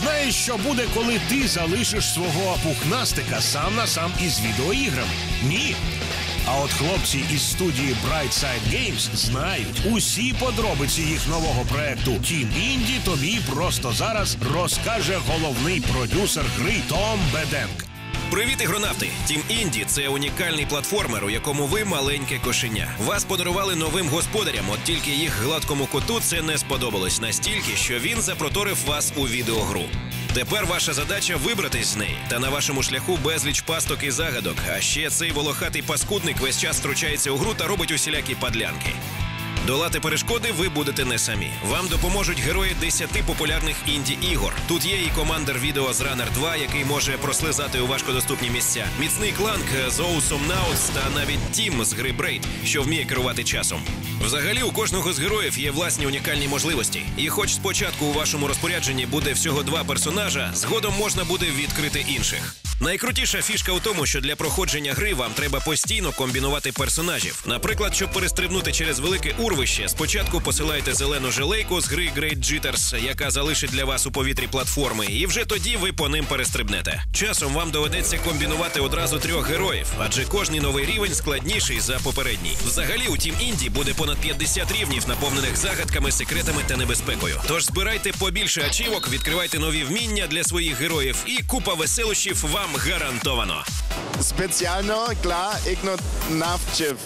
знаєш, що буде, коли ти залишиш свого пухнастика сам на сам із відеоіграми? Ні. А от хлопці із студії Brightside Games знають усі подробиці їх нового проекту Тім інді тобі просто зараз розкаже головний продюсер гри Том Беденк. Привіт, ігронавти! Тім Інді це унікальний платформер, у якому ви маленьке кошеня. Вас подарували новим господарям, от тільки їх гладкому коту це не сподобалось настільки, що він запроторив вас у відеогру. Тепер ваша задача вибратись з неї. Та на вашому шляху безліч пасток і загадок. А ще цей волохатий паскудник весь час втручається у гру та робить усілякі падлянки. Долати перешкоди ви будете не самі. Вам допоможуть герої 10 популярних інді ігор. Тут є і командир відео з Runner 2, який може прослизати у важкодоступні місця. Міцний кланк з Awesome Nauts та навіть Тім з гри Braid, що вміє керувати часом. Взагалі, у кожного з героїв є власні унікальні можливості. І хоч спочатку у вашому розпорядженні буде всього два персонажа, згодом можна буде відкрити інших. Найкрутіша фішка у тому, що для проходження гри вам треба постійно комбінувати персонажів. Наприклад, щоб перестрибнути через велике урвище, спочатку посилаєте зелену желейку з гри Great Jitters, яка залишить для вас у повітрі платформи, і вже тоді ви по ним перестрибнете. Часом вам доведеться комбінувати одразу трьох героїв, адже кожний новий рівень складніший за попередній. Взагалі, у Team Indie буде понад 50 рівнів, наповнених загадками, секретами та небезпекою. Тож збирайте побільше ачівок, відкривайте нові вміння для своїх героїв, і купа веселощів вам гарантовано. Спеціально для ігнонавчів.